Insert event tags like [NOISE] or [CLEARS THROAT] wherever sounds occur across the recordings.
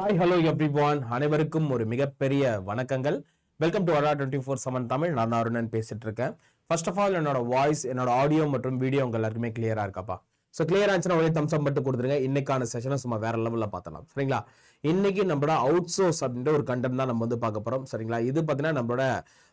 Hi hello everyone அனைவருக்கும் ஒரு மிகப்பெரிய வணக்கங்கள். Welcome to Ara twenty four seven Tamil. நான் அருணன் பேசிட்டு இருக்கேன் ஃபர்ஸ்ட் ஆஃப் ஆல் என்னோட வாய்ஸ் என்னோட ஆடியோ மற்றும் வீடியோ உங்க எல்லாருக்குமே கிளியரா இருக்காப்பா? ஸோ கிளியர் ஆச்சுன்னா ஒரே தம்சம் மட்டும் கொடுத்துருங்க. இன்னைக்கான செஷனை சும்மா வேற லெவலில் பார்த்தலாம் சரிங்களா? இன்னைக்கு நம்மளோட அவுட் சோர்ஸ் அப்படின்ற ஒரு கண்டென்ட் தான் நம்ம வந்து பார்க்க போகிறோம் சரிங்களா? இது பார்த்தீங்கன்னா நம்மளோட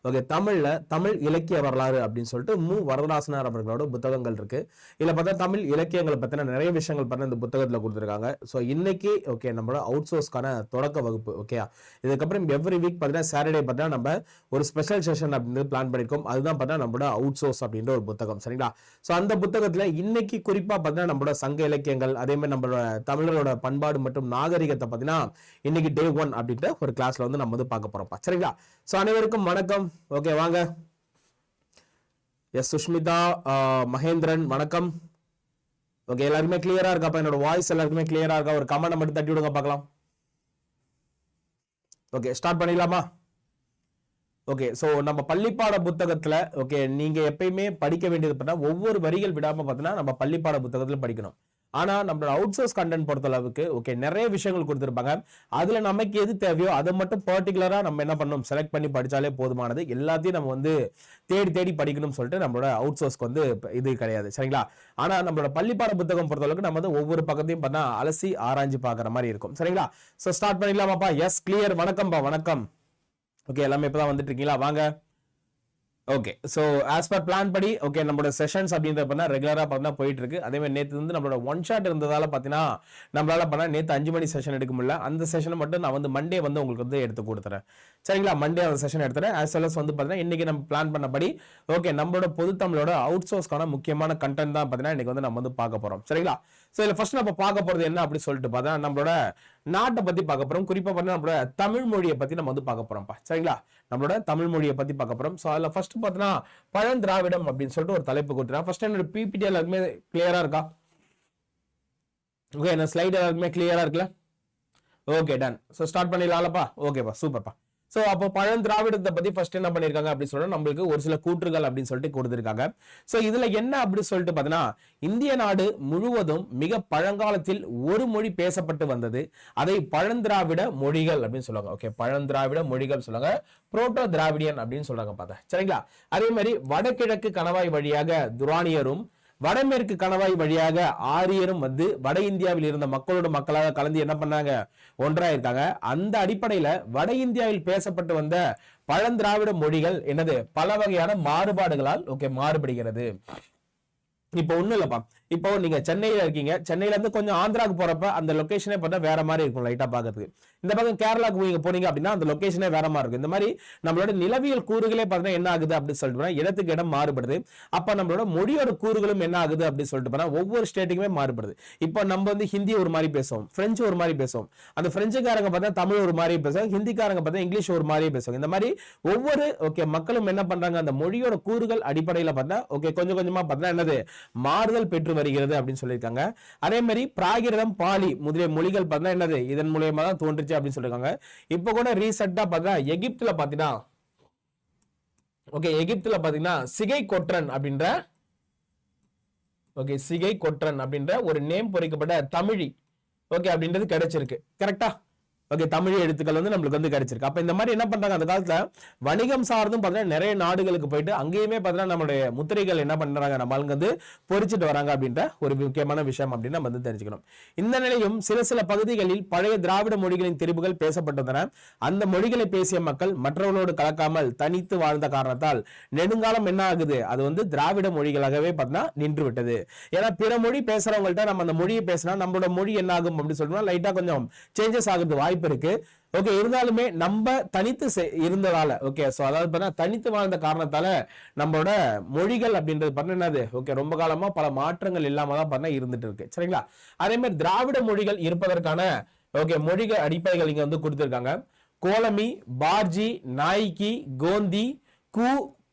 ஓகே தமிழில் தமிழ் இலக்கிய வரலாறு அப்படின்னு சொல்லிட்டு மு. வரதராசனார் அவர்களோட புத்தகங்கள் இருக்கு. இதில் பார்த்தா தமிழ் இலக்கியங்களை பற்றின நிறைய விஷயங்கள் பண்ண இந்த புத்தகத்தில் கொடுத்துருக்காங்க. ஸோ இன்னைக்கு ஓகே நம்மளோட அவுட் சோர்ஸ்க்கான தொடக்க வகுப்பு ஓகே இதுக்கப்புறம் எவ்ரி வீக் பார்த்தீங்கன்னா சாட்டர்டே பார்த்தீங்கன்னா நம்ம ஒரு ஸ்பெஷல் செஷன் அப்படின்னு பிளான் பண்ணியிருக்கோம் அதுதான் பார்த்தா நம்மளோட அவுட் சோர்ஸ் அப்படின்ற ஒரு புத்தகம் சரிங்களா? ஸோ அந்த புத்தகத்தில் இன்னைக்கு குறிப்பாக பார்த்தீங்கன்னா நம்மளோட சங்க இலக்கியங்கள் அதே மாதிரி நம்மளோட தமிழரோட பண்பாடு மற்றும் நாகரிகத்தை பார்த்தீங்கன்னா இன்னைக்கு டே ஒன் அப்படின்ற ஒரு கிளாஸ்ல வந்து நம்ம வந்து பார்க்க போறோம்ப்பா சரிங்களா? ஸோ அனைவருக்கும் வணக்கம். ஓகே வாங்க. எஸ் சுஷ்மிதா மகேந்திரன் வணக்கம். ஓகே எல்லாருமே கிளியரா இருக்காப்பா என்னோட வாய்ஸ் எல்லாருக்குமே கிளியரா இருக்கா? ஒரு கமெண்ட் மட்டும் தட்டி விடுங்க பார்க்கலாம். ஓகே ஸ்டார்ட் பண்ணிடலாமா? ஓகே ஸோ நம்ம பள்ளிப்பாட புத்தகத்துல ஓகே நீங்க எப்பயுமே படிக்க வேண்டியது பார்த்தா ஒவ்வொரு வரிகள் விடாம பார்த்தீங்கன்னா நம்ம பள்ளிப்பாட புத்தகத்துல படிக்கணும். ஆனால் நம்மளோட அவுட் சோர்ஸ் கண்டென்ட் பொறுத்த அளவுக்கு ஓகே நிறைய விஷயங்கள் கொடுத்துருப்பாங்க. அதில் நமக்கு எது தேவையோ அதை மட்டும் பர்டிகுலராக நம்ம என்ன பண்ணணும்? செலக்ட் பண்ணி படித்தாலே போதுமானது. எல்லாத்தையும் நம்ம வந்து தேடி தேடி படிக்கணும்னு சொல்லிட்டு நம்மளோட அவுட் சோர்ஸ்க்கு வந்து இது கிடையாது. சரிங்களா? ஆனால் நம்மளோட பள்ளிப்பாட புத்தகம் பொறுத்த அளவுக்கு நம்ம வந்து ஒவ்வொரு பக்கத்தையும் பார்த்தா அலசி ஆராய்ஞ்சு பார்க்குற மாதிரி இருக்கும். சரிங்களா? ஸோ ஸ்டார்ட் பண்ணிடலாமாப்பா? எஸ் கிளியர் வணக்கம்ப்பா வணக்கம். ஓகே எல்லாமே இப்போ தான் வந்துட்டு இருக்கீங்களா? வாங்க. Okay so as per plan படி ஓகே நம்மளோட செஷன்ஸ் அப்படின்றது பண்ணா ரெகுலராக பார்த்தா போயிட்டு இருக்கு அதே மாதிரி நேற்று வந்து நம்மளோட ஒன் ஷாட் இருந்ததால பார்த்தீங்கன்னா நம்மளால பண்ணால் நேற்று அஞ்சு மணி செஷன் எடுக்க முடியல. அந்த செஷனை மட்டும் நான் வந்து மண்டே வந்து உங்களுக்கு வந்து எடுத்து கொடுத்துறேன். சரிங்களா? மண்டே அந்த செஷன் எடுத்துறேன். ஆஸ் வெல் வந்து பார்த்தீங்கன்னா இன்றைக்கி நம்ம பிளான் பண்ணபடி ஓகே நம்மளோட பொது தமிழோட அவுட் சோர்ஸ்க்கான முக்கியமான கண்டென்ட் தான் பார்த்தீங்கன்னா இன்றைக்கி வந்து நம்ம வந்து பார்க்க போகிறோம் சரிங்களா? ஸோ இதில் ஃபர்ஸ்ட் நம்ம பார்க்க போகிறது என்ன அப்படி சொல்லிட்டு பார்த்தா நம்மளோட நாட்டை பத்தி பார்க்க போறோம். குறிப்பா பார்த்தீங்கன்னா நம்மளோட தமிழ் மொழியை பத்தி நம்ம வந்து பார்க்க போறோம்ப்பா. சரிங்களா? நம்மளோட தமிழ் மொழியை பத்தி பார்க்க போறோம். ஸோ அதில் ஃபர்ஸ்ட் பார்த்தீங்கன்னா பழந்திராவிடம் அப்படின்னு சொல்லிட்டு ஒரு தலைப்பு கொடுத்துருக்கேன் ஃபர்ஸ்ட் என்னோட பிபிடி எல்லாருக்குமே கிளியரா இருக்கா? ஓகே என்ன ஸ்லைட் எல்லாருக்குமே கிளியரா இருக்குல்ல? ஓகே டன் ஸோ ஸ்டார்ட் பண்ணிடலாம்லப்பா. ஓகேப்பா சூப்பர்ப்பா ஸோ அப்போ பழந்திராவிடத்தை பத்தி ஃபர்ஸ்ட் என்ன பண்ணியிருக்காங்க அப்படின்னு சொல்லிட்டு நம்மளுக்கு ஒரு சில கூற்றுகள் அப்படின்னு சொல்லிட்டு கொடுத்துருக்காங்க. ஸோ இதுல என்ன அப்படின்னு சொல்லிட்டு பார்த்தீங்கன்னா இந்திய நாடு முழுவதும் மிக பழங்காலத்தில் ஒரு மொழி பேசப்பட்டு வந்தது. அதை பழந்திராவிட மொழிகள் அப்படின்னு சொல்லுவாங்க. ஓகே பழந்திராவிட மொழிகள் சொல்லுவாங்க. புரோட்டோ திராவிடியன் அப்படின்னு சொல்றாங்க பார்த்தா. சரிங்களா? அதே மாதிரி வடகிழக்கு கணவாய் வழியாக துரானியரும் வடமேற்கு கணவாய் வழியாக ஆரியரும் வந்து வட இந்தியாவில் இருந்த மக்களோட மக்களாக கலந்து என்ன பண்ணாங்க? ஒன்றாயிருக்காங்க. அந்த அடிப்படையில வட இந்தியாவில் பேசப்பட்டு வந்த பழந்திராவிட மொழிகள் என்னது? பல வகையான மாறுபாடுகளால் ஓகே மாறுபடுகிறது. இப்போ ஒண்ணும் இல்லப்பா. இப்போ நீங்க சென்னையில இருக்கீங்க. சென்னையில இருந்து கொஞ்சம் ஆந்திராக்கு போறப்ப அந்த லொகேஷனே பார்த்தா வேற மாதிரி இருக்கும் லைட்டா பாக்கிறதுக்கு இந்த பக்கம் கேரளாக்கு நீங்க போனீங்க அப்படின்னா அந்த லொகேஷனே வேற மாதிரி இருக்கும். இந்த மாதிரி நம்மளோட நிலவியல் கூறுகளே பார்த்தீங்கன்னா என்ன ஆகுது அப்படின்னு சொல்லிட்டு போனா இடத்துக்கு இடம் மாறுபடுது. அப்ப நம்மளோட மொழியோட கூறுகளும் என்ன ஆகுது அப்படின்னு சொல்லிட்டு போனா ஒவ்வொரு ஸ்டேட்டுக்குமே மாறுபடுது. இப்போ நம்ம வந்து ஹிந்தி ஒரு மாதிரி பேசுவோம். பிரெஞ்சு ஒரு மாதிரி பேசுவோம். அந்த பிரெஞ்சுக்காரங்க பார்த்தா தமிழ் ஒரு மாதிரி பேசுவாங்க. ஹிந்திக்காரங்க பார்த்தா இங்கிலீஷ் ஒரு மாதிரி பேசுவாங்க. இந்த மாதிரி ஒவ்வொரு ஓகே மக்களும் என்ன பண்றாங்க? அந்த மொழியோட கூறுகள் அடிப்படையில் பார்த்தா ஓகே கொஞ்சம் கொஞ்சமா பார்த்தா என்னது? மாறுதல் பெற்று வருகிறது அப்படின்னு சொல்லியிருக்காங்க. அதே மாதிரி பிராகிருதம் பாலி முதலிய மொழிகள் பார்த்தா என்னது? இதன் மூலியமா தான் தோன்றுச்சு அப்படின்னு சொல்லியிருக்காங்க. இப்போ கூட ரீசெண்டாக பார்த்தா எகிப்தில் பார்த்தீங்கன்னா ஓகே எகிப்தில் பார்த்தீங்கன்னா சிகை கொற்றன் அப்படின்ற ஓகே சிகை கொற்றன் அப்படின்ற ஒரு நேம் பொறிக்கப்பட்ட தமிழி ஓகே அப்படின்றது கிடைச்சிருக்கு. கரெக்டா ஓகே தமிழ் எழுத்துக்கள் வந்து நம்மளுக்கு வந்து கிடைச்சிருக்கு. அப்போ இந்த மாதிரி என்ன பண்ணுறாங்க அந்த காலத்தில் வணிகம் சார்ந்தும் பார்த்தீங்கன்னா நிறைய நாடுகளுக்கு போயிட்டு அங்கேயுமே பார்த்தீங்கன்னா நம்மளுடைய முத்திரைகள் என்ன பண்ணுறாங்க நம்ம வந்து பொறிச்சிட்டு வராங்க அப்படின்ற ஒரு முக்கியமான விஷயம் அப்படின்னு நம்ம வந்து தெரிஞ்சுக்கணும். இந்த நிலையும் சில சில பகுதிகளில் பழைய திராவிட மொழிகளின் திரிபுகள் பேசப்பட்டதன அந்த மொழிகளை பேசிய மக்கள் மற்றவர்களோடு கலக்காமல் தனித்து வாழ்ந்த காரணத்தால் நெடுங்காலம் என்ன ஆகுது? அது வந்து திராவிட மொழிகளாகவே பார்த்தீங்கன்னா நின்று விட்டது ஏன்னா பிற மொழி பேசுறவங்கள்ட்ட நம்ம அந்த மொழியை பேசினா நம்மளோட மொழி என்ன ஆகும் அப்படின்னு சொல்லணும்னா லைட்டாக கொஞ்சம் சேஞ்சஸ் ஆகுறது வாய்ப்பு இருக்கு. ஓகே இருந்தாலுமே நம்ம தனித்து செ- இருந்ததால ஓகே சோ அதாவது பார்த்தீங்கன்னா தனித்து வாழ்ந்த காரணத்தால நம்மளோட மொழிகள் அப்படின்றது பண்ண என்னது? ஓகே ரொம்ப காலமா பல மாற்றங்கள் இல்லாம தான் பார்த்தா இருந்துட்டு இருக்கு. சரிங்களா? அதே மாதிரி திராவிட மொழிகள் இருப்பதற்கான ஓகே மொழிகள் அடிப்படைகள் இங்க வந்து கொடுத்துருக்காங்க. கோலமி பார்ஜி நாய்க்கி கோந்தி கு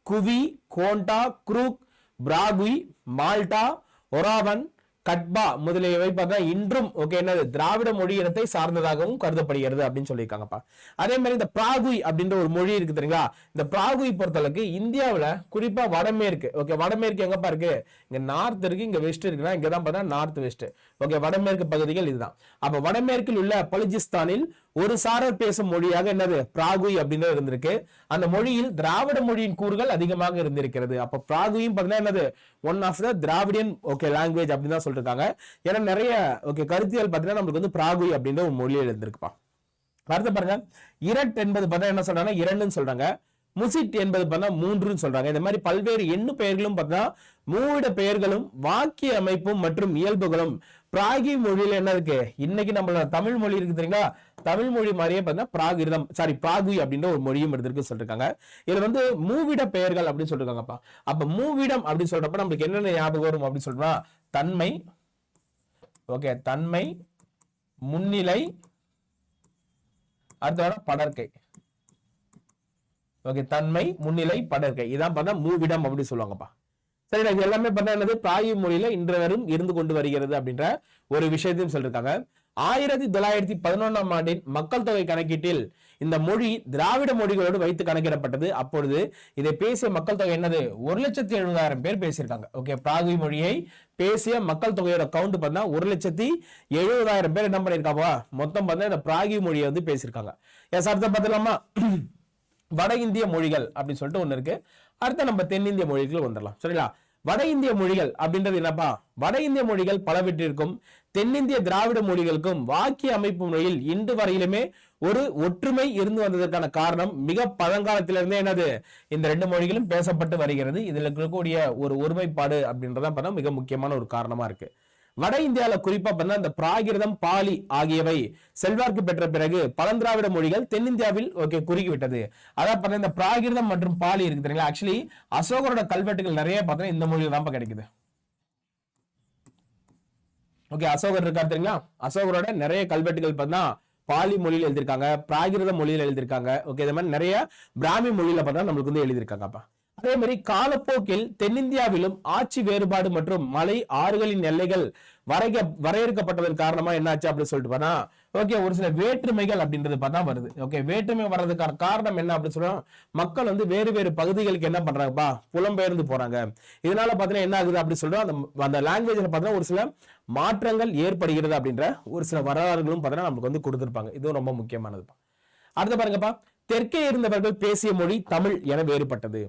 குவி கோண்டா குரூக் பிராகுய் மால்டா ஒராவன் கட்பா முதலியவை பார்த்தா இன்றும் ஓகே என்னது திராவிட மொழி இனத்தை சார்ந்ததாகவும் கருதப்படுகிறது அப்படின்னு சொல்லியிருக்காங்கப்பா. அதே மாதிரி இந்த பிராகுய் அப்படின்ற ஒரு மொழி இருக்கு தெரியுங்களா? இந்த பிராகுய் பொறுத்தளவுக்கு இந்தியாவில் குறிப்பா வடமேற்கு ஓகே வடமேற்கு எங்கப்பா இருக்கு? இங்க நார்த் இருக்கு இங்க வெஸ்ட் இருக்குன்னா இங்க தான் பார்த்தா நார்த் வெஸ்ட் ஓகே வடமேற்கு பகுதிகள் இதுதான். அப்ப வடமேற்கில் உள்ள பலுஜிஸ்தானில் ஒரு சாரர் பேசும் மொழியாக என்னது? பிராகுய் அப்படின்னு இருந்திருக்கு. அந்த மொழியில் திராவிட மொழியின் கூறுகள் அதிகமாக இருந்திருக்கிறது. அப்ப பிராகுயும் பார்த்தீங்கன்னா என்னது? One of the Dravidian okay language அப்படின்னு தான் சொல்லிருக்காங்க. ஏன்னா நிறைய ஓகே கருத்தியல் பார்த்தீங்கன்னா நம்மளுக்கு வந்து பிராகுய் அப்படின்ற ஒரு மொழியில் இருந்திருக்குப்பா அடுத்து பாருங்க. இரட் என்பது பார்த்தா என்ன சொல்றாங்க இரண்டுன்னு சொல்றாங்க. முசிட் என்பது பார்த்தா மூன்றுன்னு சொல்றாங்க. இந்த மாதிரி பல்வேறு எண்ணு பெயர்களும் பார்த்தா மூவிட பெயர்களும் வாக்கிய அமைப்பும் மற்றும் இயல்புகளும். பிராகி மொழியில என்ன இருக்கு? இன்னைக்கு நம்மளோட தமிழ் மொழி இருக்கு தெரியுங்களா? தமிழ் மொழி மாதிரியே பார்த்தீங்கன்னா பிராகிருதம் சாரி பிராகுய் அப்படின்ற ஒரு மொழியும் எடுத்துருக்கு சொல்லிருக்காங்க. இதுல வந்து மூவிட பெயர்கள் அப்படின்னு சொல்லிருக்காங்கப்பா. அப்ப மூவிடம் அப்படின்னு சொல்றப்ப நம்மளுக்கு என்னென்ன ஞாபகம் வரும் அப்படின்னு சொல்றோம்னா தன்மை ஓகே தன்மை முன்னிலை அடுத்த படர்க்கை ஓகே தன்மை முன்னிலை படற்கை. இதான் பார்த்தா மூவிடம் அப்படின்னு சொல்லுவாங்கப்பா. சரி இது எல்லாமே பார்த்தா என்னது? பிராயி மொழியில இன்று வரும் இருந்து கொண்டு வருகிறது அப்படின்ற ஒரு விஷயத்தையும் சொல்லியிருக்காங்க ஆயிரத்தி தொள்ளாயிரத்தி பதினொன்றாம் ஆண்டின் மக்கள் தொகை கணக்கீட்டில் இந்த மொழி திராவிட மொழிகளோடு வைத்து கணக்கிடப்பட்டது. அப்பொழுது இதை பேசிய மக்கள் தொகை என்னது? ஒரு லட்சத்தி எழுபதாயிரம் பேர் பேசியிருக்காங்க. ஓகே பிராகி மொழியை பேசிய மக்கள் தொகையோட கவுண்ட் பார்த்தா ஒரு லட்சத்தி எழுபதாயிரம் பேர் என்ன பண்ணியிருக்காப்பா மொத்தம் பார்த்தா இந்த பிராகி மொழியை வந்து பேசியிருக்காங்க. எஸ் அடுத்த பார்த்துலாமா வட இந்திய மொழிகள் அப்படின்னு சொல்லிட்டு ஒன்று இருக்கு. அடுத்த நம்ம தென்னிந்திய மொழிகள் வந்துடலாம். சரிங்களா? வட இந்திய மொழிகள் அப்படின்றது என்னப்பா? வட இந்திய மொழிகள் பலவற்றிற்கும் தென்னிந்திய திராவிட மொழிகளுக்கும் வாக்கிய அமைப்பு முறையில் இன்று வரையிலுமே ஒரு ஒற்றுமை இருந்து வந்ததற்கான காரணம் மிக பழங்காலத்திலிருந்தே என்னது? இந்த ரெண்டு மொழிகளும் பேசப்பட்டு வருகிறது. இதில் இருக்கக்கூடிய ஒரு ஒருமைப்பாடு அப்படின்றதான் பார்த்தா மிக முக்கியமான ஒரு காரணமா இருக்கு. வட இந்தியாவில் குறிப்பா பார்த்தா இந்த பிராகிருதம் பாலி ஆகியவை செல்வாக்கு பெற்ற பிறகு பழந்திராவிட மொழிகள் தென்னிந்தியாவில் ஓகே குறுகிவிட்டது அதாவது பார்த்தா இந்த பிராகிருதம் மற்றும் பாலி இருக்கு தெரியுங்களா? ஆக்சுவலி அசோகரோட கல்வெட்டுகள் நிறைய பார்த்தீங்கன்னா இந்த மொழியில் தான் கிடைக்குது. ஓகே அசோகர் இருக்காரு தெரியுங்களா? அசோகரோட நிறைய கல்வெட்டுகள் பார்த்தா பாலி மொழியில் எழுதியிருக்காங்க பிராகிருத மொழியில் எழுதியிருக்காங்க. ஓகே இந்த மாதிரி நிறைய பிராமி மொழியில பார்த்தா நம்மளுக்கு வந்து எழுதியிருக்காங்கப்பா. அதே மாதிரி காலப்போக்கில் தென்னிந்தியாவிலும் ஆட்சி வேறுபாடு மற்றும் மலை ஆறுகளின் எல்லைகள் வரைய வரையறுக்கப்பட்டதன் காரணமா என்னாச்சு அப்படின்னு சொல்லிட்டு பார்த்தா ஓகே ஒரு சில வேற்றுமைகள் அப்படின்றது பார்த்தா வருது. ஓகே வேற்றுமை வர்றதுக்கான காரணம் என்ன அப்படின்னு சொன்னா மக்கள் வந்து வேறு வேறு பகுதிகளுக்கு என்ன பண்றாங்கப்பா? புலம்பெயர்ந்து போறாங்க. இதனால பார்த்தீங்கன்னா என்ன ஆகுது அப்படின்னு சொல்றோம் அந்த அந்த லாங்குவேஜ்ல பாத்தீங்கன்னா ஒரு சில மாற்றங்கள் ஏற்படுகிறது அப்படின்ற ஒரு சில வரலாறுகளும் பார்த்தீங்கன்னா நமக்கு வந்து கொடுத்துருப்பாங்க. இதுவும் ரொம்ப முக்கியமானதுப்பா. அடுத்து பாருங்கப்பா தெற்கே இருந்தவர்கள் பேசிய மொழி தமிழ் என வேறுபட்டது.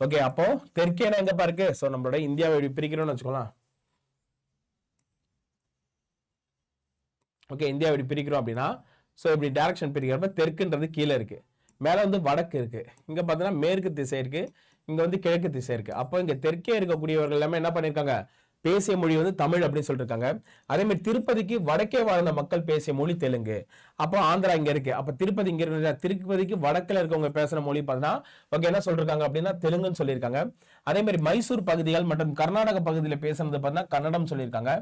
ஓகே அப்போ தெற்கேனா எங்கப்பா இருக்கு? ஸோ நம்மளோட இந்தியாவை இப்படி பிரிக்கிறோம்னு வச்சுக்கோங்களேன். ஓகே இந்தியா இப்படி பிரிக்கிறோம் அப்படின்னா ஸோ இப்படி டேரக்ஷன் பிரிக்கிறப்ப தெற்குன்றது கீழே இருக்கு. மேலே வந்து வடக்கு இருக்கு. இங்க பார்த்தீங்கன்னா மேற்கு திசை இருக்கு. இங்க வந்து கிழக்கு திசை இருக்கு. அப்போ இங்க தெற்கே இருக்கக்கூடியவர்கள் எல்லாமே என்ன பண்ணியிருக்காங்க பேசிய மொழி வந்து தமிழ் அப்படின்னு சொல்லிருக்காங்க. அதே மாதிரி திருப்பதிக்கு வடக்கே வாழ்ந்த மக்கள் பேசிய மொழி தெலுங்கு. அப்போ ஆந்திரா இங்க இருக்கு. அப்ப திருப்பதி இங்க இருக்கு திருப்பதிக்கு வடக்கில் இருக்கவங்க பேசுற மொழி பார்த்தீங்கன்னா ஓகே என்ன சொல்றாங்க அப்படின்னா தெலுங்குன்னு சொல்லியிருக்காங்க. அதே மாதிரி மைசூர் பகுதிகள் மற்றும் கர்நாடக பகுதியில் பேசுறது பார்த்தீங்கன்னா கன்னடம் சொல்லியிருக்காங்க.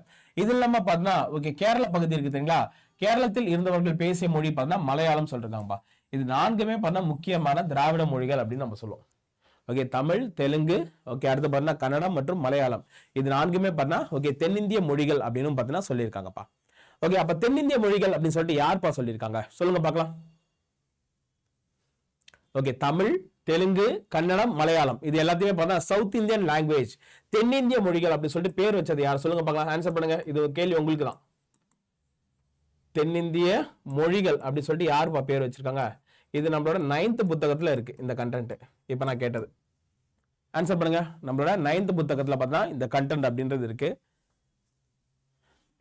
இது இல்லாம பார்த்தீங்கன்னா ஓகே கேரள பகுதி இருக்கு தெரியுங்களா? கேரளத்தில் இருந்தவர்கள் பேசிய மொழி பார்த்தீங்கன்னா மலையாளம் சொல்றாங்கப்பா இது நான்குமே பார்த்தா முக்கியமான திராவிட மொழிகள் அப்படின்னு நம்ம சொல்லுவோம். ஓகே தமிழ் தெலுங்கு ஓகே அடுத்து பார்த்தீங்கன்னா கன்னடம் மற்றும் மலையாளம். இது நான்குமே பார்த்தா ஓகே தென்னிந்திய மொழிகள் அப்படின்னு பார்த்தீங்கன்னா சொல்லியிருக்காங்கப்பா. ஓகே அப்போ தென்னிந்திய மொழிகள் அப்படின்னு சொல்லிட்டு யார்ப்பா சொல்லியிருக்காங்க? சொல்லுங்க பார்க்கலாம் ஓகே தமிழ் தெலுங்கு கன்னடம் மலையாளம். இது எல்லாத்தையுமே பார்த்தா சவுத் இந்தியன் லாங்குவேஜ் தென்னிந்திய மொழிகள் அப்படின்னு சொல்லிட்டு பேர் வச்சது யார்? சொல்லுங்க பார்க்கலாம் ஆன்சர் பண்ணுங்க. இது கேள்வி உங்களுக்கு தான் தென்னிந்திய மொழிகள் அப்படின்னு சொல்லிட்டு யாருப்பா பேர் வச்சிருக்காங்க? இது நம்மளோட நைன்த் புத்தகத்தில் இருக்கு இந்த கண்டென்ட் இப்போ நான் கேட்டது. ஆன்சர் பண்ணுங்க. நம்மளோட நைன்த் புத்தகத்தில் பார்த்தா இந்த கண்டென்ட் அப்படின்றது இருக்குது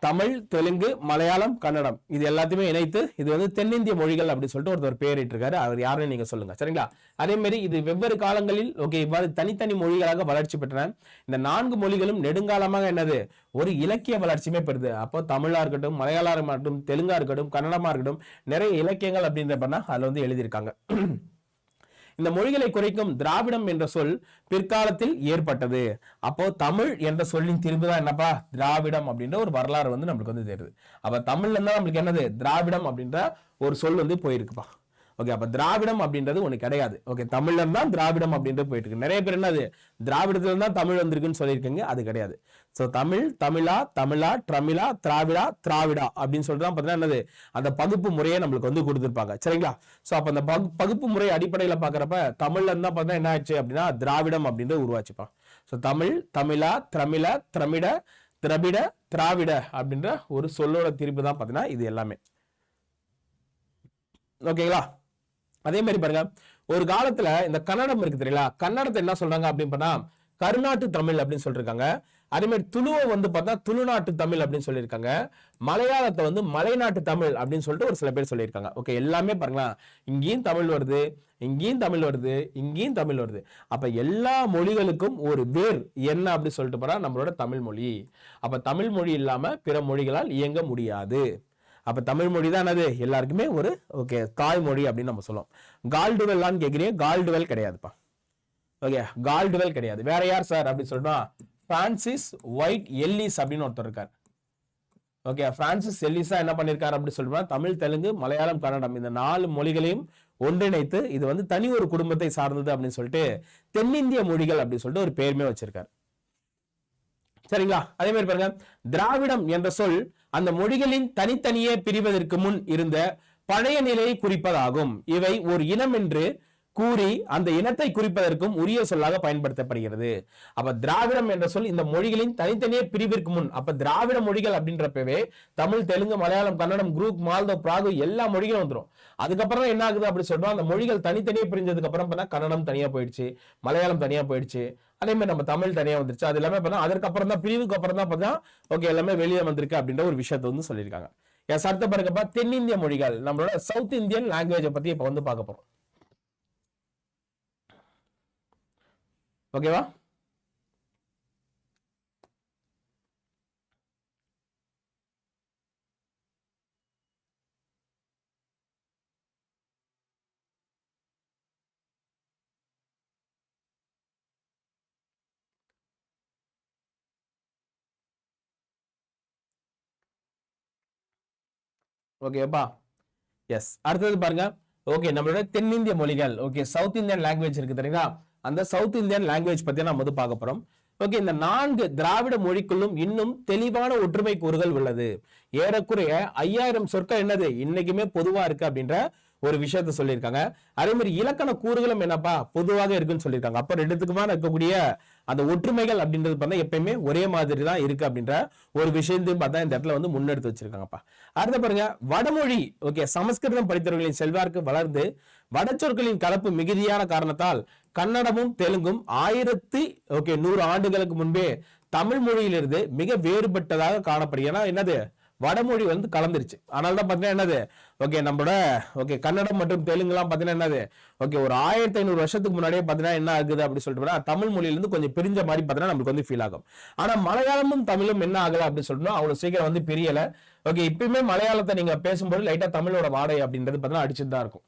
தமிழ் தெலுங்கு மலையாளம் கன்னடம். இது எல்லாத்தையுமே இணைத்து இது வந்து தென்னிந்திய மொழிகள் அப்படின்னு சொல்லிட்டு ஒருத்தர் பேரிட்டிருக்காரு அவர் யாருன்னு நீங்கள் சொல்லுங்கள் சரிங்களா? அதே மாதிரி இது வெவ்வேறு காலங்களில் ஓகே இவ்வாறு தனித்தனி மொழிகளாக வளர்ச்சி பெற்றன. இந்த நான்கு மொழிகளும் நெடுங்காலமாக என்னது? ஒரு இலக்கிய வளர்ச்சியுமே பெறுது. அப்போ தமிழாக இருக்கட்டும் மலையாளமாக இருக்கட்டும் தெலுங்காக இருக்கட்டும் கன்னடமாக இருக்கட்டும் நிறைய இலக்கியங்கள் அப்படின்ற பண்ணால் அதில் வந்து எழுதியிருக்காங்க. இந்த மொழிகளை குறைக்கும் திராவிடம் என்ற சொல் பிற்காலத்தில் ஏற்பட்டது. அப்போ தமிழ் என்ற சொல்லின் திரும்பிதான் என்னப்பா? திராவிடம் அப்படின்ற ஒரு வரலாறு வந்து நம்மளுக்கு வந்து தெரியுது அப்ப தமிழ்ல இருந்தா நம்மளுக்கு என்னது? திராவிடம் அப்படின்ற ஒரு சொல் வந்து போயிருக்குப்பா. ஓகே அப்ப திராவிடம் அப்படின்றது ஒண்ணு கிடையாது. ஓகே தமிழ்ல தான் திராவிடம் அப்படின்றது போயிட்டு இருக்கு நிறைய பேர் என்னது? திராவிடத்துல தான் தமிழ் வந்திருக்குன்னு சொல்லியிருக்கீங்க. அது கிடையாது. ஸோ தமிழ் தமிழா தமிழா ட்ரமிழா திராவிடா திராவிடா அப்படின்னு சொல்லிட்டு தான் பார்த்தீங்கன்னா என்னது? அந்த பகுப்பு முறையை நம்மளுக்கு வந்து கொடுத்துருப்பாங்க. சரிங்களா? ஸோ அப்போ அந்த பகு பகுப்பு முறை அடிப்படையில் பார்க்குறப்ப தமிழ்ல இருந்தா பார்த்தா என்ன ஆச்சு அப்படின்னா திராவிடம் அப்படின்றது உருவாச்சுப்பா. ஸோ தமிழ் தமிழா திரமிழ திரமிட திரவிட திராவிட அப்படின்ற ஒரு சொல்லோட திருப்பு தான் பார்த்தீங்கன்னா இது எல்லாமே. ஓகேங்களா? அதே மாதிரி பாருங்க. ஒரு காலத்துல இந்த கன்னடம் இருக்கு தெரியல கன்னடத்தை என்ன சொல்றாங்க அப்படின்னு பண்ணா கருநாட்டு தமிழ் அப்படின்னு சொல்லிருக்காங்க. அதே மாதிரி துளுவை வந்து பார்த்தா துளுநாட்டு தமிழ் அப்படின்னு சொல்லியிருக்காங்க. மலையாளத்தை வந்து மலைநாட்டு தமிழ் அப்படின்னு சொல்லிட்டு ஒரு சில பேர் சொல்லியிருக்காங்க. ஓகே எல்லாமே பாருங்களா இங்கேயும் தமிழ் வருது இங்கேயும் தமிழ் வருது இங்கேயும் தமிழ் வருது. அப்போ எல்லா மொழிகளுக்கும் ஒரு வேர் என்ன அப்படின்னு சொல்லிட்டு போகிறா நம்மளோட தமிழ் மொழி. அப்போ தமிழ் மொழி இல்லாமல் பிற மொழிகளால் இயங்க முடியாது. அப்போ தமிழ் மொழி தான் அது எல்லாருக்குமே ஒரு ஓகே தாய்மொழி அப்படின்னு நம்ம சொல்லுவோம். கால்டுவெல்லான்னு கேட்குறீங்க கால்டுவெல் கிடையாதுப்பா. ஓகே கால்டுவெல் கிடையாது. வேற யார் சார் அப்படின்னு சொல்றோம்? பிரான்சிஸ் ஒயிட் எல்லிஸ் அப்படின்னு ஒருத்தர் இருக்கார். ஓகே பிரான்சிஸ் எல்லிஸா என்ன பண்ணிருக்காரு அப்படின்னு சொல்றோம்னா தமிழ் தெலுங்கு மலையாளம் கன்னடம் இந்த நாலு மொழிகளையும் ஒன்றிணைத்து இது வந்து தனி ஒரு குடும்பத்தை சார்ந்தது அப்படின்னு சொல்லிட்டு தென்னிந்திய மொழிகள் அப்படின்னு சொல்லிட்டு ஒரு பேருமே வச்சிருக்காரு. சரிங்களா? அதே மாதிரி பாருங்க திராவிடம் என்ற சொல் அந்த மொழிகளின் தனித்தனியே பிரிவதற்கு முன் இருந்த பழைய நிலையை குறிப்பதாகும். இவை ஒரு இனம் என்று கூறி அந்த இனத்தை குறிப்பதற்கும் உரிய சொல்லாக பயன்படுத்தப்படுகிறது. அப்ப திராவிடம் என்ற சொல் இந்த மொழிகளின் தனித்தனியே பிரிவிற்கு முன் அப்ப திராவிட மொழிகள் அப்படின்றப்பவே தமிழ் தெலுங்கு மலையாளம் கன்னடம் குரூப் மால்தோ பிராகு எல்லா மொழிகளும் வந்துடும் அதுக்கப்புறம் என்ன ஆகுது அப்படி சொல்றோம். அந்த மொழிகள் தனித்தனியே பிரிஞ்சதுக்கு அப்புறம் பார்த்தா கன்னடம் தனியா போயிடுச்சு மலையாளம் தனியா போயிடுச்சு அதே மாதிரி நம்ம தமிழ் தனியா வந்துருச்சு. அது எல்லாமே பார்த்தா அதுக்கப்புறம் தான் பிரிவுக்கு அப்புறம் தான் பார்த்தா ஓகே எல்லாமே வெளியே வந்திருக்கு அப்படின்ற ஒரு விஷயத்தை வந்து சொல்லியிருக்காங்க. எஸ் அடுத்த பாருங்கப்பா தென்னிந்திய மொழிகள் நம்மளோட சவுத் இந்தியன் லாங்குவேஜை பத்தி இப்ப வந்து பார்க்க போறோம். ஓகேவா? ஓகேப்பா. எஸ் அடுத்தது பாருங்க. ஓகே நம்மளோட தென்னிந்திய மொழிகள். ஓகே சவுத் இந்தியன் லாங்குவேஜ் இருக்கு தெரியுங்களா அந்த சவுத் இந்தியன் லாங்குவேஜ் பத்தி நம்ம வந்து பார்க்க போறோம். ஓகே இந்த நான்கு திராவிட மொழிக்குள்ளும் இன்னும் தெளிவான ஒற்றுமை கூறுகள் உள்ளது. ஏறக்குறைய ஐயாயிரம் சொற்கள் என்னது? இன்னைக்குமே பொதுவா இருக்கு அப்படின்ற ஒரு விஷயத்த சொல்லியிருக்காங்க. அதே மாதிரி இலக்கண கூறுகளும் என்னப்பா? பொதுவாக இருக்குன்னு சொல்லியிருக்காங்க. அப்ப ரெண்டுத்துக்குமான இருக்கக்கூடிய அந்த ஒற்றுமைகள் அப்படின்றது பார்த்தா எப்பயுமே ஒரே மாதிரி தான் இருக்கு அப்படின்ற ஒரு விஷயத்தையும் பார்த்தா இந்த இடத்துல வந்து முன்னெடுத்து வச்சிருக்காங்கப்பா. அடுத்த பாருங்க வடமொழி ஓகே சமஸ்கிருதம் படித்தவர்களின் செல்வாருக்கு வளர்ந்து வடச்சொற்களின் கலப்பு மிகுதியான காரணத்தால் கன்னடமும் தெலுங்கும் ஆயிரத்தி ஓகே நூறு ஆண்டுகளுக்கு முன்பே தமிழ் மொழியிலிருந்து மிக வேறுபட்டதாக காணப்படுகிறது. ஏன்னா என்னது? வடமொழி வந்து கலந்துருச்சு. அதனால தான் பார்த்தீங்கன்னா என்னது? ஓகே நம்மளோட ஓகே கன்னடம் மற்றும் தெலுங்குலாம் பார்த்தீங்கன்னா என்னது? ஓகே ஒரு ஆயிரத்தி ஐநூறு வருஷத்துக்கு முன்னாடியே பார்த்தீங்கன்னா என்ன ஆகுது அப்படின்னு சொல்லிட்டு தமிழ் மொழியிலிருந்து கொஞ்சம் பிரிஞ்ச மாதிரி பார்த்தீங்கன்னா நம்மளுக்கு வந்து ஃபீல் ஆகும். ஆனால் மலையாளமும் தமிழும் என்ன ஆகல அப்படின்னு சொல்லிட்டு அவ்வளோ சீக்கிரம் வந்து பிரியலை. ஓகே இப்பயுமே மலையாளத்தை நீங்கள் பேசும்போது லைட்டாக தமிழோட வாடகை அப்படின்றது பார்த்தீங்கன்னா அடிச்சுட்டு தான் இருக்கும்.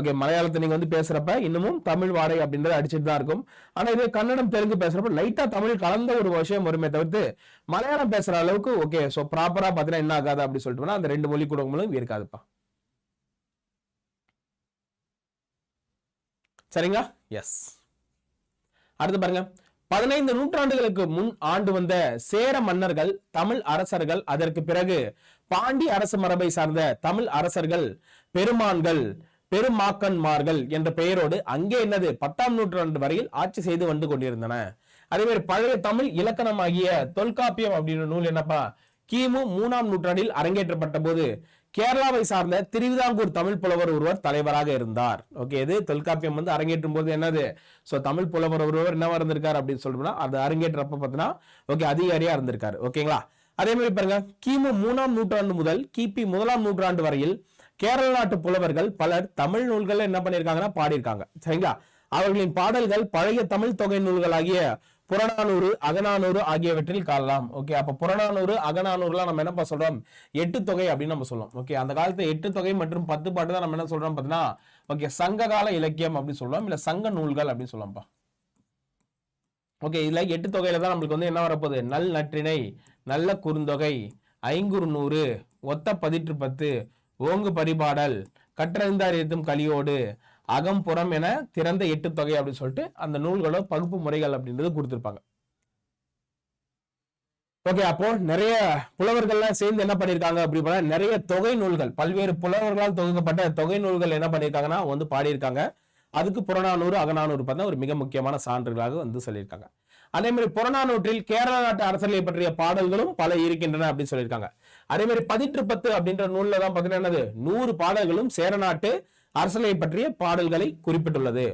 ஓகே மலையாளத்தை நீங்க வந்து பேசுறப்ப இன்னமும் தமிழ் வாடை அப்படின்றது அடிச்சுட்டு தான் இருக்கும். ஆனா இதே கன்னடம் தெலுங்கு பேசுறப்ப லைட்டா தமிழ் கலந்த ஒரு விஷயம் வருமே தவிர்த்து மலையாளம் பேசுற அளவுக்கு ஓகே சோ ப்ராப்பரா பாத்தீங்கன்னா என்ன ஆகாது அப்படி சொல்லிட்டு அந்த ரெண்டு மொழி குடும்பங்களும் இருக்காதுப்பா. சரிங்களா? எஸ் அடுத்து பாருங்க. பதினைந்து நூற்றாண்டுகளுக்கு முன் ஆண்டு வந்த சேர மன்னர்கள் தமிழ் அரசர்கள் அதற்கு பிறகு பாண்டி அரச மரபை சார்ந்த தமிழ் அரசர்கள் பெருமான்கள் பெருமாக்கன்மார்கள் என்ற பெயரோடு அங்கே என்னது பத்தாம் நூற்றாண்டு வரையில் ஆட்சி செய்து வந்து கொண்டிருந்தன. அதே மாதிரி பழைய தமிழ் இலக்கணமாகிய தொல்காப்பியம் அப்படின்ற நூல் என்னப்பா? கிமு மூணாம் நூற்றாண்டில் அரங்கேற்றப்பட்ட போது கேரளாவை சார்ந்த திருவிதாங்கூர் தமிழ் புலவர் ஒருவர் தலைவராக இருந்தார். ஓகே இது தொல்காப்பியம் வந்து அரங்கேற்றும் போது என்னது? ஸோ தமிழ் புலவர் ஒருவர் என்னவா இருந்திருக்காரு அப்படின்னு சொல்றோம்னா அது அரங்கேற்றப்ப பார்த்தீங்கன்னா ஓகே அதிகாரியா இருந்திருக்காரு. ஓகேங்களா அதே மாதிரி பாருங்க கிமு மூணாம் நூற்றாண்டு முதல் கிபி முதலாம் நூற்றாண்டு வரையில் கேரள நாட்டு புலவர்கள் பலர் தமிழ் நூல்களை என்ன பண்ணியிருக்காங்கன்னா பாடியிருக்காங்க. சரிங்களா? அவர்களின் பாடல்கள் பழைய தமிழ் தொகை நூல்களாகிய புறநானூறு அகநானூறு ஆகியவற்றில் காணலாம். ஓகே அப்ப புறநானூறு அகநானூறுலாம் நம்ம என்னப்பா சொல்றோம்? எட்டு தொகை அப்படின்னு நம்ம சொல்லுவோம் ஓகே அந்த காலத்து எட்டு தொகை மற்றும் பத்து பாட்டு தான் நம்ம என்ன சொல்றோம் பார்த்தீங்கன்னா ஓகே சங்க கால இலக்கியம் அப்படின்னு சொல்லுவோம் இல்ல சங்க நூல்கள் அப்படின்னு சொல்லலாம்ப்பா ஓகே இதுல எட்டு தொகையில தான் நம்மளுக்கு வந்து என்ன வரப்போகுது? நல் நற்றிணை நல்ல குறுந்தொகை ஐங்குறு நூறு ஒத்த பதிற்று பத்து ஓங்கு பரிபாடல் கற்றறிந்தார் அறியத்தும் கலியோடு அகம் புறம் என திறந்த எட்டு தொகை அப்படின்னு சொல்லிட்டு அந்த நூல்களோ பகுப்பு முறைகள் அப்படின்றது கொடுத்துருப்பாங்க. ஓகே அப்போ நிறைய புலவர்கள்லாம் சேர்ந்து என்ன பண்ணியிருக்காங்க அப்படி பார்த்தா நிறைய தொகை நூல்கள் பல்வேறு புலவர்களால் தொகுக்கப்பட்ட தொகை நூல்கள் என்ன பண்ணியிருக்காங்கன்னா வந்து பாடியிருக்காங்க. அதுக்கு புறநானூறு அகநானூறு பார்த்தா ஒரு மிக முக்கியமான சான்றுகளாக வந்து சொல்லியிருக்காங்க. அதே மாதிரி புறநானூற்றில் கேரள நாட்டு அரசர்களை பற்றிய பாடல்களும் பல இருக்கின்றன அப்படின்னு சொல்லியிருக்காங்க. அதே மாதிரி பதிற்று பத்து அப்படின்ற நூலில் தான் பார்த்தீங்கன்னா என்னது? நூறு பாடல்களும் சேரநாட்டு அரசலை பற்றிய பாடல்களை குறிப்பிட்டுள்ளது.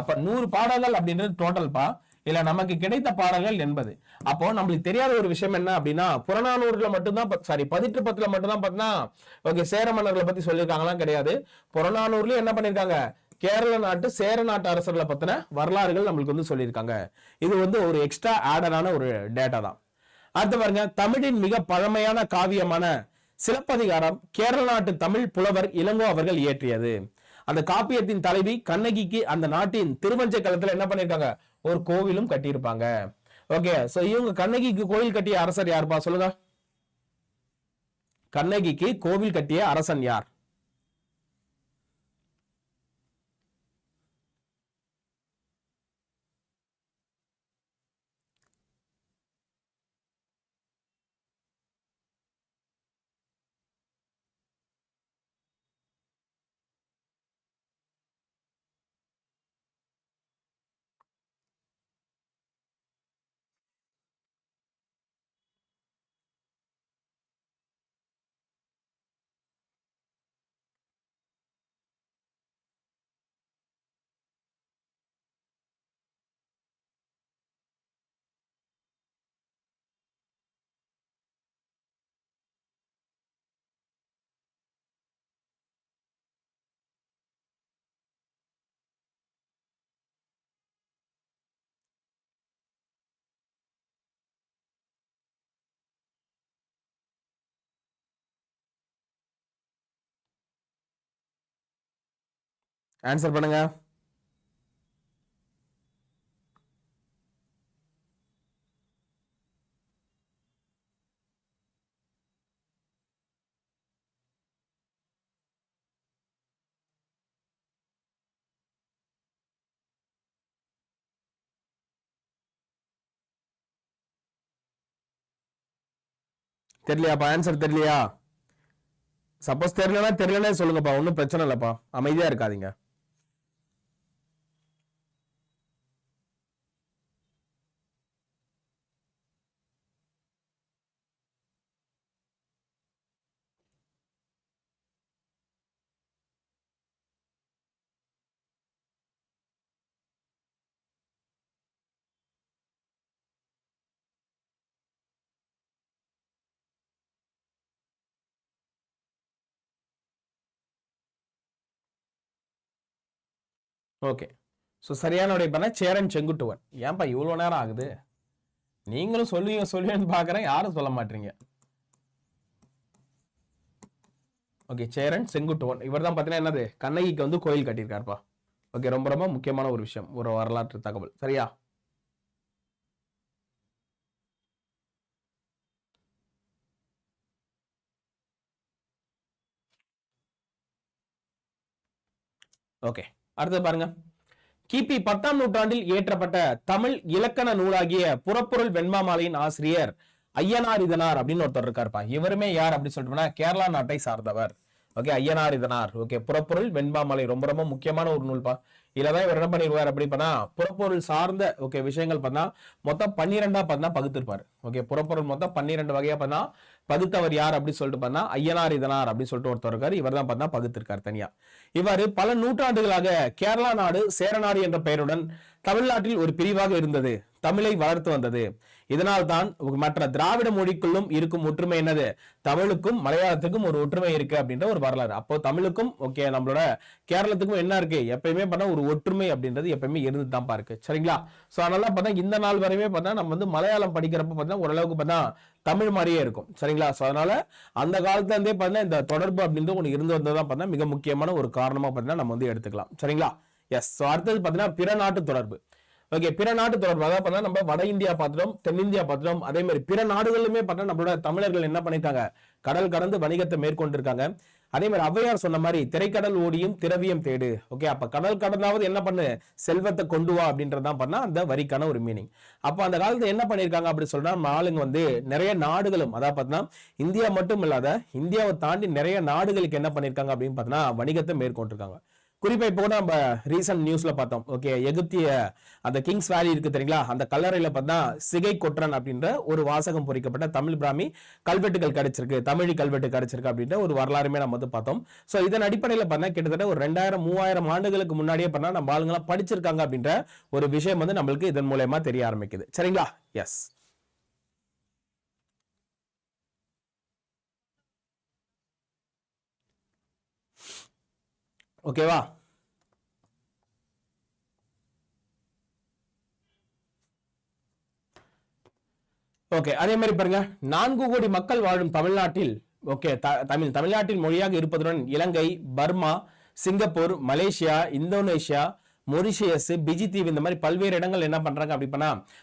அப்ப நூறு பாடல்கள் அப்படின்றது டோட்டல்பா இல்ல நமக்கு கிடைத்த பாடல்கள் என்பது. அப்போ நம்மளுக்கு தெரியாத ஒரு விஷயம் என்ன அப்படின்னா புறநானூறுல மட்டும்தான் சாரி பதிற்று பத்துல மட்டும்தான் பார்த்தீங்கன்னா ஓகே சேர மன்னர்களை பத்தி சொல்லியிருக்காங்களாம் கிடையாது. புறநானூர்லயும் என்ன பண்ணிருக்காங்க கேரள நாட்டு சேர நாட்டு அரசர்களை பத்தின வரலாறுகள் நம்மளுக்கு வந்து சொல்லியிருக்காங்க. இது வந்து ஒரு எக்ஸ்ட்ரா ஆடடான ஒரு டேட்டா தான். அடுத்து பாருங்க தமிழின் மிக பழமையான காவியமான சிலப்பதிகாரம் கேரள நாட்டு தமிழ் புலவர் இளங்கோ அவர்கள் இயற்றியது. அந்த காப்பியத்தின் தலைவி கண்ணகிக்கு அந்த நாட்டின் திருவஞ்சை களத்துல என்ன பண்ணிருக்காங்க? ஒரு கோவிலும் கட்டியிருப்பாங்க. ஓகே ஸோ இவங்க கண்ணகிக்கு கோவில் கட்டிய அரசர் யாருப்பா? சொல்லுங்க. கண்ணகிக்கு கோவில் கட்டிய அரசன் யார்? ஆன்சர் பண்ணுங்க. தெரியலையாப்பா? ஆன்சர் தெரியலையா? சப்போஸ் தெரியலன்னா தெரியலன்னே சொல்லுங்கப்பா. ஒன்றும் பிரச்சனை இல்லைப்பா. அமைதியா இருக்காதீங்க. ஓகே ஸோ சரியான உடைய பண்ண சேரன் செங்குட்டுவன். ஏன்பா இவ்வளோ நேரம் ஆகுது? நீங்களும் சொல்லுவீங்க சொல்லுவேன்னு பார்க்குறேன். யாரும் சொல்ல மாட்டீங்க. ஓகே சேரன் செங்குட்டுவன். இவர் தான் பார்த்தீங்கன்னா என்னது? கண்ணகிக்கு வந்து கோயில் கட்டியிருக்காருப்பா. ஓகே ரொம்ப ரொம்ப முக்கியமான ஒரு விஷயம். ஒரு வரலாற்று தகவல். சரியா? ஓகே அடுத்து பாருங்க. கிபி பத்தாம் நூற்றாண்டில் இயற்றப்பட்ட தமிழ் இலக்கண நூலாகிய புறப்பொருள் வெண்மாமாலையின் ஆசிரியர் ஐயனார் இதனார் அப்படின்னு ஒருத்தர் இருக்காருப்பா. இவருமே யார் அப்படின்னு சொல்லிட்டோம்னா கேரளா நாட்டை சார்ந்தவர். ஓகே ஐயனார் இதனார். ஓகே புறப்பொருள் வெண்பாமலை ரொம்ப ரொம்ப முக்கியமான ஒரு நூல்பா. இதுலதான் இவர் என்ன பண்ணிருவார் அப்படி பார்த்தா புறப்பொருள் சார்ந்த ஓகே விஷயங்கள் பண்ணா மொத்தம் பன்னிரெண்டா பண்ணா பகுத்திருப்பார். ஓகே புறப்பொருள் மொத்தம் பன்னிரெண்டு வகையா பண்ணா பகுத்தவர் யார் அப்படின்னு சொல்லிட்டு பண்ணா ஐயனார் இதனார் அப்படின்னு சொல்லிட்டு ஒருத்தர் இருக்காரு. இவர் தான் பார்த்தா பகுத்திருக்கார் தனியா. இவர் பல நூற்றாண்டுகளாக கேரளா நாடு சேரநாடு என்ற பெயருடன் தமிழ்நாட்டில் ஒரு பிரிவாக இருந்தது. தமிழை வளர்த்து வந்தது. இதனால் தான் மற்ற திராவிட மொழிக்குள்ளும் இருக்கும் ஒற்றுமை என்னது? தமிழுக்கும் மலையாளத்துக்கும் ஒரு ஒற்றுமை இருக்கு அப்படின்ற ஒரு வரலாறு. அப்போ தமிழுக்கும் ஓகே நம்மளோட கேரளத்துக்கும் என்ன இருக்கு? எப்பயுமே பார்த்தா ஒரு ஒற்றுமை அப்படின்றது எப்பயுமே இருந்து தான் பாருக்கு. சரிங்களா? ஸோ அதனால பார்த்தா இந்த நாள் வரையுமே பார்த்தா நம்ம வந்து மலையாளம் படிக்கிறப்ப பார்த்தா ஓரளவுக்கு பார்த்தா தமிழ் மாதிரியே இருக்கும். சரிங்களா? ஸோ அதனால அந்த காலத்துல இருந்தே பார்த்தா இந்த தொடர்பு அப்படின்றது ஒன்று இருந்து வந்ததான் பார்த்தா மிக முக்கியமான ஒரு காரணமாக பார்த்தீங்கன்னா நம்ம வந்து எடுத்துக்கலாம். சரிங்களா? எஸ் ஸோ அடுத்தது பார்த்தீங்கன்னா பிற நாட்டு தொடர்பு. ஓகே பிற நாட்டு தொடர்பாக பார்த்தா நம்ம வட இந்தியா பார்த்துட்டோம் தென்னிந்தியா பார்த்துட்டோம் அதே மாதிரி பிற நாடுகளிலுமே பார்த்தா நம்மளோட தமிழர்கள் என்ன பண்ணியிருக்காங்க? கடல் கடந்து வணிகத்தை மேற்கொண்டிருக்காங்க. அதே மாதிரி ஔவையார் சொன்ன மாதிரி திரைக்கடல் ஓடியும் திரவியம் தேடு. ஓகே அப்ப கடல் கடந்தாவது என்ன பண்ணு? செல்வத்தை கொண்டு வா அப்படின்றதான் பண்ணா அந்த வரிக்கான ஒரு மீனிங் அப்போ அந்த காலத்துல என்ன பண்ணியிருக்காங்க அப்படி சொல்றா நம்ம ஆளுங்க வந்து நிறைய நாடுகளும் அதாவது பார்த்தீங்கன்னா இந்தியா மட்டும் இல்லாத இந்தியாவை தாண்டி நிறைய நாடுகளுக்கு என்ன பண்ணியிருக்காங்க அப்படின்னு பார்த்தீங்கன்னா வணிகத்தை மேற்கொண்டிருக்காங்க. குறிப்பா இப்போ கூட நம்ம ரீசன்ட் நியூஸ்ல பார்த்தோம். ஓகே எகிப்திய அந்த கிங்ஸ் வேலி இருக்கு தெரியுங்களா? அந்த கல்லறையில பார்த்தா சிகை கொற்றன் அப்படின்ற ஒரு வாசகம் பொறிக்கப்பட்ட தமிழ் பிராமி கல்வெட்டுகள் கிடைச்சிருக்கு. தமிழ் கல்வெட்டு கிடைச்சிருக்கு அப்படின்ற ஒரு வரலாறுமே நம்ம வந்து பார்த்தோம். ஸோ இதன் அடிப்படையில் பார்த்தா கிட்டத்தட்ட ஒரு ரெண்டாயிரம் மூவாயிரம் ஆண்டுகளுக்கு முன்னாடியே பண்ணா நம்ம ஆளுங்களாம் படிச்சிருக்காங்க அப்படின்ற ஒரு விஷயம் வந்து நம்மளுக்கு இதன் மூலயமா தெரிய ஆரம்பிக்குது. சரிங்களா? எஸ் ஓகேவா ஓகே அதே மாதிரி பாருங்க. நான்கு கோடி மக்கள் வாழும் தமிழ்நாட்டில் ஓகே தமிழ் தமிழ்நாட்டின் மொழியாக இருப்பதுடன் Ilangai Burma Singapore Malaysia Indonesia Mauritius Fiji தீவு இந்த மாதிரி பல்வேறு இடங்கள் என்ன பண்றாங்க அப்படி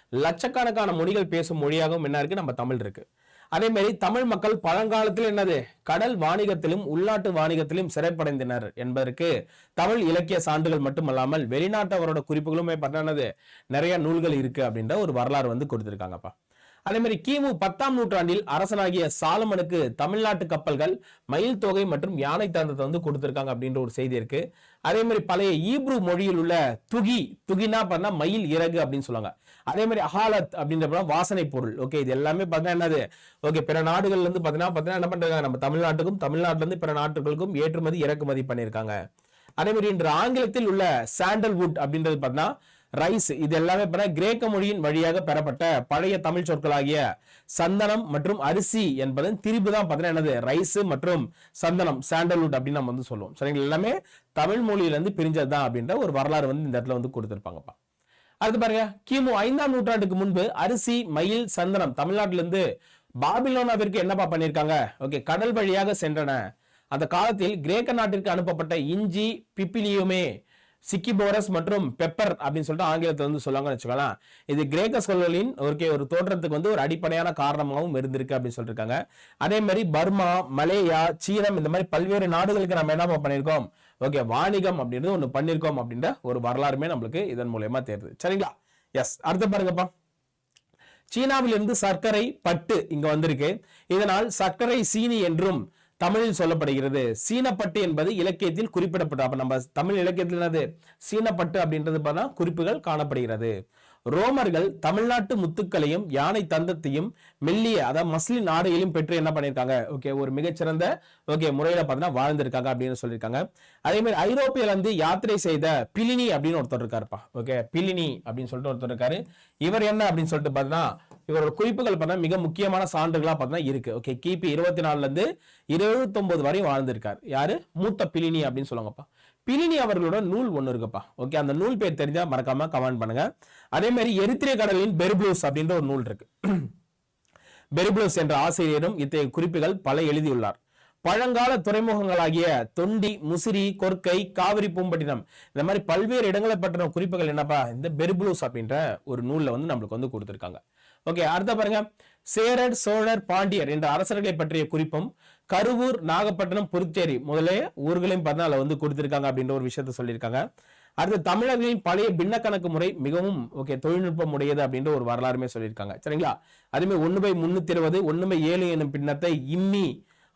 லட்சக்கணக்கான மொழிகள் பேசும் மொழியாகவும் என்ன இருக்கு? நம்ம தமிழ் இருக்கு. அதே மாதிரி தமிழ் மக்கள் பழங்காலத்தில் என்னது? கடல் வாணிகத்திலும் உள்நாட்டு வாணிகத்திலும் சிறைப்படைந்தனர் என்பதற்கு தமிழ் இலக்கிய சான்றுகள் மட்டுமல்லாமல் வெளிநாட்டவரோட குறிப்புகளுமே பண்ணது நிறைய நூல்கள் இருக்கு அப்படின்ற ஒரு வரலாறு வந்து கொடுத்துருக்காங்கப்பா. அதே மாதிரி கிமு பத்தாம் நூற்றாண்டில் அரசனாகிய சாலமனுக்கு தமிழ்நாட்டு கப்பல்கள் மயில் தொகை மற்றும் யானை தந்தத்தை வந்து கொடுத்துருக்காங்க அப்படின்ற ஒரு செய்தி இருக்கு. அதே மாதிரி பழைய ஈப்ரு மொழியில் உள்ள துகி துகினா பார்த்தா மயில் இறகு அப்படின்னு சொல்லுவாங்க. அதே மாதிரி அஹாலத் அப்படின்ற வாசனை பொருள். ஓகே இது எல்லாமே பார்த்தா என்னது? ஓகே பிற நாடுகள்ல இருந்து பார்த்தீங்கன்னா பார்த்தீங்கன்னா என்ன பண்றாங்க? நம்ம தமிழ்நாட்டுக்கும் தமிழ்நாட்டுல இருந்து பிற நாட்டுகளுக்கும் ஏற்றுமதி இறக்குமதி பண்ணியிருக்காங்க. அதே மாதிரி இன்று ஆங்கிலத்தில் உள்ள சாண்டல்வுட் அப்படின்றது பார்த்தீங்கன்னா ரைஸ். இது எல்லாமே பண்ண கிரேக்க மொழியின் வழியாக பெறப்பட்ட பழைய தமிழ் சொற்களாகிய சந்தனம் மற்றும் அரிசி என்பதன் திரிபு தான் பார்த்தீங்கன்னா என்னது? ரைஸ் மற்றும் சந்தனம் சாண்டல்வுட் அப்படின்னு நம்ம வந்து சொல்லுவோம். சரிங்களா? எல்லாமே தமிழ் மொழியிலேருந்து பிரிஞ்சது தான் அப்படின்ற ஒரு வரலாறு வந்து இந்த இடத்துல வந்து கொடுத்துருப்பாங்கப்பா. அடுத்து பாருங்க. கிமு ஐந்தாம் நூற்றாண்டுக்கு முன்பு அரிசி மயில் சந்தனம் தமிழ்நாட்டிலிருந்து பாபிலோனாவிற்கு என்னப்பா பண்ணியிருக்காங்க? ஓகே கடல் வழியாக சென்றன. அந்த காலத்தில் கிரேக்க நாட்டிற்கு அனுப்பப்பட்ட இஞ்சி பிப்பிலியுமே சிக்கிபோரஸ் மற்றும் பெப்பர் அப்படின்னு சொல்லிட்டு ஆங்கிலத்தில் வந்து சொல்லுவாங்கன்னு வச்சுக்கலாம் இது கிரேக்க சொல்களின் ஒரு ஒரு தோற்றத்துக்கு வந்து ஒரு அடிப்படையான காரணமாகவும் இருந்திருக்கு அப்படின்னு சொல்லியிருக்காங்க அதே மாதிரி பர்மா மலேயா சீனம் இந்த மாதிரி பல்வேறு நாடுகளுக்கு நம்ம என்ன பண்ணியிருக்கோம் ஓகே வாணிகம் அப்படின்றது ஒன்று பண்ணியிருக்கோம் அப்படின்ற ஒரு வரலாறுமே நம்மளுக்கு இதன் மூலயமா தேருது சரிங்களா? எஸ் அடுத்து பாருங்கப்பா. சீனாவிலிருந்து சர்க்கரை பட்டு இங்க வந்திருக்கு. இதனால் சர்க்கரை சீனி என்றும் தமிழில் சொல்லப்படுகிறது. சீனப்பட்டு என்பது இலக்கியத்தில் குறிப்பிடப்பட்ட அப்ப நம்ம தமிழ் இலக்கியத்தில் என்னது? சீனப்பட்டு அப்படின்றது பார்த்தா குறிப்புகள் காணப்படுகிறது. ரோமர்கள் தமிழ்நாட்டு முத்துக்களையும் யானை தந்தத்தையும் மெல்லிய அதாவது மஸ்லின் ஆடையிலும் பெற்று என்ன பண்ணியிருக்காங்க? ஓகே ஒரு மிகச்சிறந்த ஓகே முறையில் பார்த்தீங்கன்னா வாழ்ந்திருக்காங்க அப்படின்னு சொல்லியிருக்காங்க. அதே மாதிரி ஐரோப்பியில யாத்திரை செய்த பிலினி அப்படின்னு ஒருத்தர் இருக்காருப்பா. ஓகே பிலினி அப்படின்னு சொல்லிட்டு ஒருத்தர் இருக்காரு. இவர் என்ன அப்படின்னு சொல்லிட்டு பார்த்தீங்கன்னா இவரோட குறிப்புகள் பார்த்தா மிக முக்கியமான சான்றுகளா பார்த்தா இருக்கு. ஓகே கிபி இருபத்தி நாலுல இருந்து வரையும் வாழ்ந்திருக்கார். யாரு? மூத்த பிலினி அப்படின்னு சொல்லுவாங்கப்பா. பிலினி அவர்களோட நூல் ஒன்று இருக்குப்பா. ஓகே அந்த நூல் பேர் தெரிஞ்சா மறக்காம கமெண்ட் பண்ணுங்க. அதே மாதிரி எரித்திரிய கடலின் பெர்ப்ளூஸ் அப்படின்ற ஒரு நூல் இருக்கு. [CLEARS THROAT] பெர்ப்ளூஸ் என்ற ஆசிரியரும் இத்தகைய குறிப்புகள் பல எழுதியுள்ளார். பழங்கால துறைமுகங்களாகிய தொண்டி முசிறி கொர்க்கை காவிரி பூம்பட்டினம். இந்த மாதிரி பல்வேறு இடங்களை பற்றின குறிப்புகள் என்னப்பா? இந்த பெர்புலூஸ் அப்படின்ற ஒரு நூலில் வந்து நம்மளுக்கு வந்து கொடுத்துருக்காங்க. ஓகே அடுத்த பாருங்க. சேரர் சோழர் பாண்டியர் என்ற அரசர்களை பற்றிய குறிப்பும் கருவூர் நாகப்பட்டினம் புதுச்சேரி முதலே ஊர்களையும் பார்த்தா அதில் வந்து கொடுத்திருக்காங்க அப்படின்ற ஒரு விஷயத்த சொல்லியிருக்காங்க. அடுத்து தமிழர்களின் பழைய பின்ன கணக்கு முறை மிகவும் ஓகே தொழில்நுட்பம் உடையது அப்படின்ற ஒரு வரலாறுமே சொல்லியிருக்காங்க. சரிங்களா? அதுமே ஒன்று பை முன்னூத்தி இருபது ஒன்று பை ஏழு என்னும் பின்னத்தை இம்மி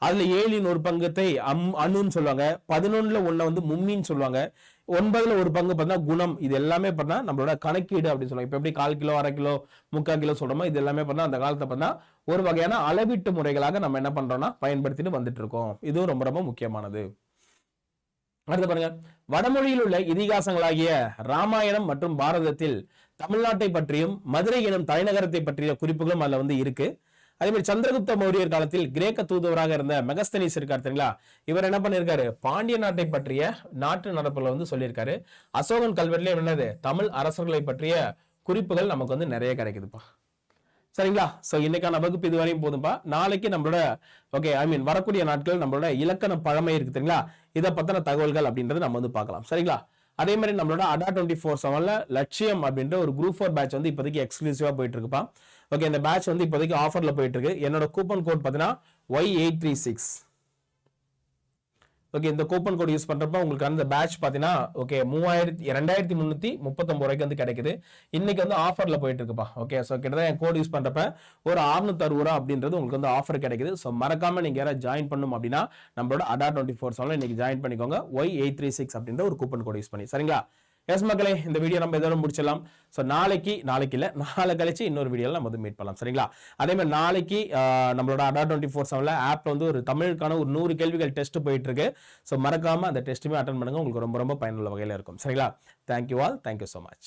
அதுல ஏழின் ஒரு பங்கத்தை அம் அணுன்னு சொல்லுவாங்க. பதினொன்னுல ஒன்ன வந்து மும்மின்னு சொல்லுவாங்க. ஒன்பதுல ஒரு பங்கு பார்த்தா குணம். இது எல்லாமே பார்த்தா நம்மளோட கணக்கீடு அப்படின்னு சொல்லுவாங்க. இப்போ எப்படி கால் கிலோ அரை கிலோ முக்கால் கிலோ சொல்றோமோ இது எல்லாமே பார்த்தா அந்த காலத்தை பார்த்தா ஒரு வகையான அளவீட்டு முறைகளாக நம்ம என்ன பண்றோம்னா பயன்படுத்திட்டு வந்துட்டு இருக்கோம் இதுவும் ரொம்ப ரொம்ப முக்கியமானது. அடுத்து பாருங்க. வடமொழியில் உள்ள இதிகாசங்களாகிய ராமாயணம் மற்றும் பாரதத்தில் தமிழ்நாட்டை பற்றியும் மதுரை எனும் தலைநகரத்தை பற்றிய குறிப்புகளும் அதுல வந்து இருக்கு. அதே மாதிரி சந்திரகுப்த மௌரியர் காலத்தில் கிரேக்க தூதுவராக இருந்த மெகஸ்தனிஸ் இருக்கார் தெரியுங்களா? இவர் என்ன பண்ணிருக்காரு? பாண்டிய நாட்டை பற்றிய நாட்டு நடப்புல வந்து சொல்லியிருக்காரு. அசோகன் கல்வெட்டுல என்னது? தமிழ் அரசர்களை பற்றிய குறிப்புகள் நமக்கு வந்து நிறைய கிடைக்குதுப்பா. சரிங்களா? ஸோ இன்னைக்கான வகுப்பு இதுவரையும் போதும்பா. நாளைக்கு நம்மளோட ஓகே ஐ மீன் வரக்கூடிய நாட்கள் நம்மளோட இலக்கண பழமை இருக்கு தெரியுங்களா? இதை பத்தின தகவல்கள் அப்படின்றத நம்ம வந்து பார்க்கலாம். சரிங்களா? அதே மாதிரி நம்மளோட அடா டுவெண்ட்டி ஃபோர் செவனில் லட்சியம் அப்படின்ற ஒரு குரூப் ஃபோர் பேட்ச் வந்து இப்போதைக்கு எக்ஸ்க்ளூசிவாக போயிட்டு இருக்குப்பா ஓகே இந்த பேட்ச் வந்து இப்போதைக்கு ஆஃபரில் போயிட்டு இருக்கு என்னோட கூப்பன் கோட் பார்த்தீங்கன்னா Y eight three six okay இந்த கூப்பன் கோட் யூஸ் பண்ணுறப்ப உங்களுக்கு அந்த பேட்ச் பார்த்தீங்கன்னா ஓகே மூவாயிரத்தி ரெண்டாயிரத்தி முந்நூற்றி முப்பத்தொம்பது ரூபாய்க்கு வந்து கிடைக்குது. இன்னைக்கு வந்து ஆஃபரில் போயிட்டு இருக்குப்பா. ஓகே ஸோ கிட்டத்தட்ட என் கோட் யூஸ் பண்ணுறப்ப ஒரு அறுநூத்தி அறுபது ரூபா அப்படின்றது உங்களுக்கு வந்து ஆஃபர் கிடைக்குது. ஸோ மறக்காமல் நீங்கள் யாராவது ஜாயின் பண்ணும் அப்படின்னா நம்மளோட அடா டுவெண்ட்டி ஃபோர் செவன்ல இன்னைக்கு ஜாயின் பண்ணிக்கோங்க. ஒய் எயிட் த்ரீ சிக்ஸ் அப்படின்ற ஒரு கூப்பன் கோட் யூஸ் பண்ணி. சரிங்களா? எஸ் மக்களே இந்த வீடியோ நம்ம இதோட முடிச்சிடலாம். ஸோ நாளைக்கு நாளைக்கு இல்லை நாளை கழிச்சு இன்னொரு வீடியோவில் நம்ம வந்து மீட் பண்ணலாம். சரிங்களா? அதே மாதிரி நாளைக்கு நம்மளோட அடா டுவெண்ட்டி ஃபோர் செவனில் ஆப்பில் வந்து ஒரு தமிழுக்கான ஒரு நூறு கேள்விகள் டெஸ்ட் போயிட்டு இருக்கு ஸோ மறக்காமல் அந்த டெஸ்ட்டுமே அட்டன் பண்ணுங்கள் உங்களுக்கு ரொம்ப ரொம்ப பயனுள்ள வகையில் இருக்கும். சரிங்களா? Thank you all thank you so much